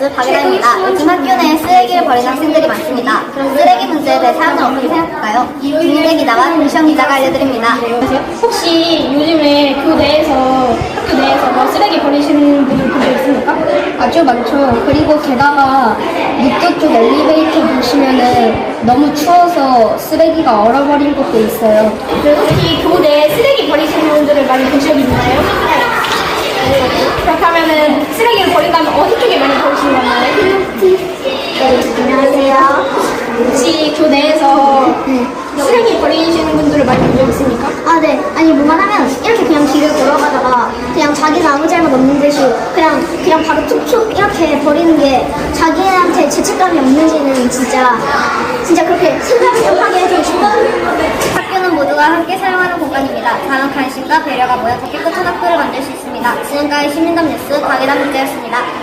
요즘 학교 내에 쓰레기를 버리는 학생들이 많습니다. 그럼 쓰레기 문제에 대해 사람은 어떻게 생각할까요? 김일배 기자와 김시영 기자가 알려드립니다. 혹시 요즘에 교내에서 학교 내에서 뭐 쓰레기 버리시는 분들 본적 있습니까? 아주 많죠. 그리고 게다가 육도 쪽 엘리베이터 보시면은 너무 추워서 쓰레기가 얼어버린 곳도 있어요. 그 혹시 교내에 쓰레기 버리시는 분들을 많이 본 적이 있나요? 그렇다면은 쓰레기를 버린다면 어디 쪽에 많이 버리시는 건가요? 안녕하세요. 혹시 교내에서 쓰레기 버리시는 분들을 많이 본 적 있습니까? 아, 네. 아니, 뭐만 하면 이렇게 그냥 길을 걸어가다가 그냥 자기가 아무 잘못 없는 듯이 그냥, 바로 툭툭 이렇게 버리는 게 자기한테 죄책감이 없는지는 진짜, 진짜 그렇게 생각을 좀 하게 해주고 싶어요. 학교는 모두가 함께 사용하는 공간입니다. 다음 관심과 배려가 모여 더 깨끗한 학교를 만들 수 있습니다. 지금까지 시민담 뉴스 박예담 기자였습니다.